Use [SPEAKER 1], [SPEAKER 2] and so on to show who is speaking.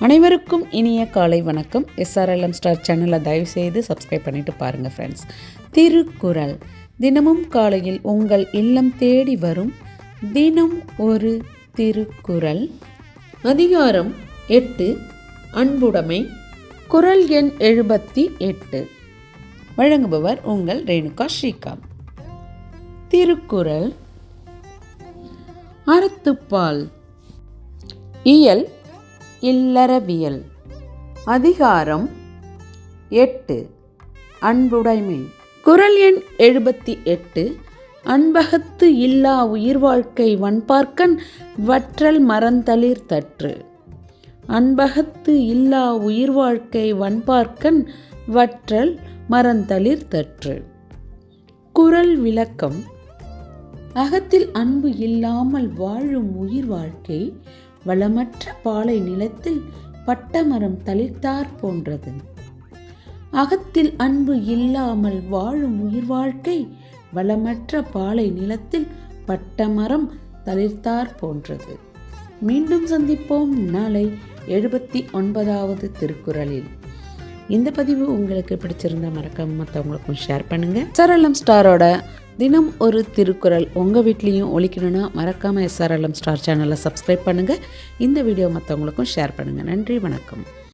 [SPEAKER 1] அனைவருக்கும் இனிய காலை வணக்கம். எஸ்ஆர்எல்எம் ஸ்டார் சேனலை தயவு செய்து சப்ஸ்கிரைப் பண்ணிட்டு பாருங்கள் ஃப்ரெண்ட்ஸ் திருக்குறள். தினமும் காலையில் உங்கள் இல்லம் தேடி வரும் தினம் ஒரு திருக்குறள். அதிகாரம் எட்டு. அன்புடைமை. குறள் எண் எழுபத்தி எட்டு. வழங்குபவர் உங்கள் ரேணுகா ஸ்ரீகாந்த். திருக்குறள். அறத்துப்பால். இயல் இல்லறவியல். அதிகாரம் எட்டு. அன்புடைமை. குறள் எண் எழுபத்தி எட்டு. அன்பகத்து இல்லா உயிர் வாழ்க்கை வன்பார்க்கன் வற்றல் மரந்தளிர் தற்று. அன்பகத்து இல்லா உயிர் வாழ்க்கை வன்பார்க்கன் வற்றல் மரந்தளிர் தற்று. குறள் விளக்கம். அகத்தில் அன்பு இல்லாமல் வாழும் உயிர் வாழ்க்கை வளமற்ற பாலை நிலத்தில் பட்டமரம் தளிர்த்தார் போன்றது. அகத்தில் அன்பு இல்லாமல் வாழும் உயிர் வாழ்க்கை வளமற்ற பாலை நிலத்தில் பட்டமரம் தளிர்த்தார் போன்றது. மீண்டும் சந்திப்போம் நாளை எழுபத்தி ஒன்பதாவது திருக்குறளில். இந்த பதிவு உங்களுக்கு பிடிச்சிருந்தா மறக்காம மற்றவங்களுக்கும் ஷேர் பண்ணுங்க. சரளம் ஸ்டாரோட தினம் ஒரு திருக்குறள் உங்கள் வீட்லேயும் ஒழிக்கணும்னா மறக்காமல் எஸ்ஆர்எல்எம் ஸ்டார் சேனலை சப்ஸ்கிரைப் பண்ணுங்கள் இந்த வீடியோ மற்றவங்களுக்கும் ஷேர் பண்ணுங்கள் நன்றி வணக்கம்.